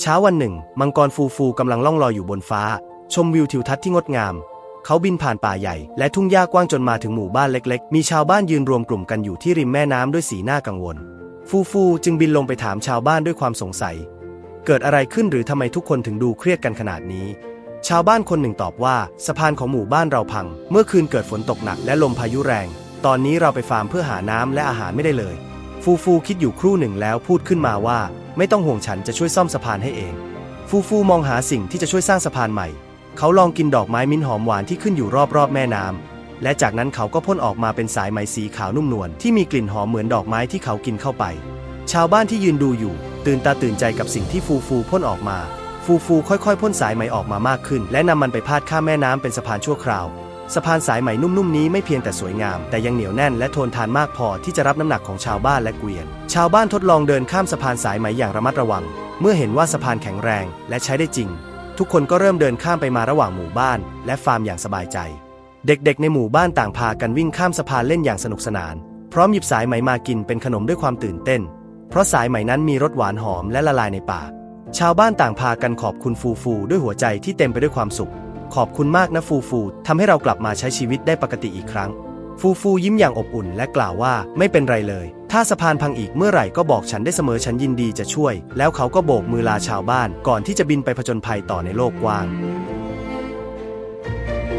เช้าวันหนึ่ง มังกรฟูฟูกำลังล่องลอยอยู่บนฟ้า ชมวิวทิวทัศน์ที่งดงาม เขาบินผ่านป่าใหญ่ และทุ่งหญ้ากว้างจนมาถึงหมู่บ้านเล็กๆ มีชาวบ้านยืนรวมกลุ่มกันอยู่ที่ริมแม่น้ำด้วยสีหน้ากังวล ฟูฟูจึงบินลงไปถามชาวบ้านด้วยความสงสัย เกิดอะไรขึ้นหรือทำไมทุกคนถึงดูเครียดกันขนาดนี้ ชาวบ้านคนหนึ่งตอบว่าสะพานของหมู่บ้านเราพัง เมื่อคืนเกิดฝนตกหนักและลมพายุแรง ตอนนี้เราไปฟาร์มเพื่อหาน้ำและอาหารไม่ได้เลย ฟูฟูคิดอยู่ครู่หนึ่งแล้วพูดขึ้นมาว่า ไม่ต้องห่วงฉันจะช่วยซ่อมสะพานให้เอง ฟูฟูมองหาสิ่งที่จะช่วยสร้างสะพานใหม่ เขาลองกินดอกไม้มิ้นหอมหวานที่ขึ้นอยู่รอบๆแม่น้ำและจากนั้นเขาก็พ่นออกมาเป็นสายไหมสีขาวนุ่มนวลที่มีกลิ่นหอมเหมือนดอกไม้ที่เขากินเข้าไป ชาวบ้านที่ยืนดูอยู่ ตื่นตาตื่นใจกับสิ่งที่ฟูฟูพ่นออกมา ฟูฟูค่อยๆพ่นสายไหมออกมามากขึ้น และนำมันไปพาดข้ามแม่น้ำเป็นสะพานชั่วคราว สะพานสายไหมนุ่มๆนี้ไม่เพียงแต่สวยงาม แต่ยังเหนียวแน่นและทนทานมากพอที่จะรับน้ำหนักของชาวบ้านและเกวียน ชาวบ้านทดลองเดินข้ามสะพานสายไหมอย่างระมัดระวัง เมื่อเห็นว่าสะพานแข็งแรงและใช้ได้จริง ทุกคนก็เริ่มเดินข้ามไปมาระหว่างหมู่บ้าน และฟาร์มอย่างสบายใจ เด็กๆ ในหมู่บ้านต่างพากันวิ่งข้ามสะพานเล่นอย่างสนุกสนาน พร้อมหยิบสายไหมมากินเป็นขนมด้วยความตื่นเต้น เพราะสายไหมนั้นมีรสหวานหอมและละลายในปาก ชาวบ้านต่างพากันขอบคุณฟูฟูด้วยหัวใจที่เต็มไปด้วยความสุข ขอบคุณมากนะฟูฟูทำให้เรากลับมาใช้ชีวิตได้ปกติอีกครั้ง ฟูฟูยิ้มอย่างอบอุ่นและกล่าวว่าไม่เป็นไรเลย ถ้าสะพานพังอีกเมื่อไหร่ก็บอกฉันได้เสมอฉันยินดีจะช่วย แล้วเขาก็โบกมือลาชาวบ้าน ก่อนที่จะบินไปผจญภัยต่อในโลกกว้าง